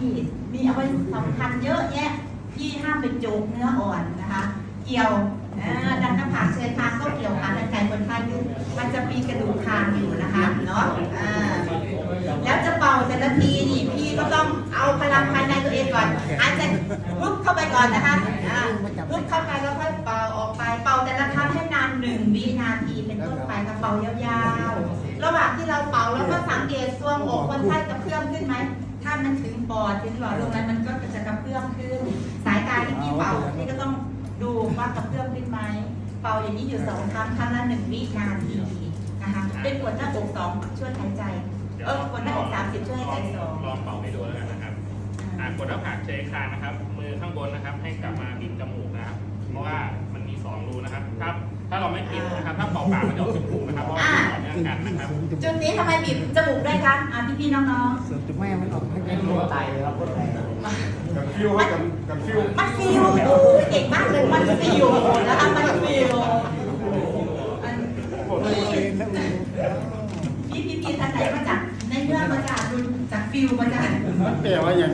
พี่ มีเอาไว้สำคัญเยอะแยะพี่ห้ามเป็นโจกเนื้ออ่อนนะคะ เกี่ยวอ่าดันหน้าผากเชยคางก็เกี่ยวขาดันไก่บนท้ายอยู่มันจะมีกระดูกคางอยู่นะคะเนาะแล้วจะเป่าแต่ละทีนี่พี่ก็ต้องเอาพลังภายในตัวเองก่อนหายใจลุกเข้าไปก่อนนะคะอ่าลุกเข้าไปแล้วค่อยเป่าออกไป เป่าแต่ละครั้งให้นานหนึ่งวินาทีเป็นต้นไปค่ะเป่ายาวๆ ระหว่างที่เราเป่าเราก็สังเกตซวงอกคนไข้กระเพื่อมขึ้นไหม ถ้ามันถึงปอดถึงหลอดลมนั้นมันก็จะกระเพื่อมขึ้น สายตาที่พี่เป่าพี่ก็ต้องดูว่ากระเพื่อมขึ้นไหมเป่าอย่างนี้อยู่สองครั้งครั้งละหนึ่งวินาทีนะคะเป็นกดหน้าอกสองช่วยหายใจเออกดหน้าอกสามสิบช่วยหายใจสองลองเป่าให้ดูแล้วกันนะครับอ่ากดหน้าผากเชยคางนะครับ มือข้างบนนะครับ ให้กลับมาบีบจมูกนะครับ เพราะว่ามันมีสองรูนะครับถ้าถ้าเราไม่ปิดนะครับ ถ้าเป่าปากมันจะออกจมูก จุดนี้ทำไมบีบจมูกได้คะอะพี่ๆน้องส่วนจุดแม่มันออกให้เป็นตัวไตครับกันฟิวครับกันกันฟิวๆ มันฟิวอู้ยเก่งมากเลยมันฟิวนะคะมันฟิวอันพี่พี่พี่ท่านไหนมาจากในเรื่องมาจากดูจากฟิวมาจาก มันแปลว่าอย่าง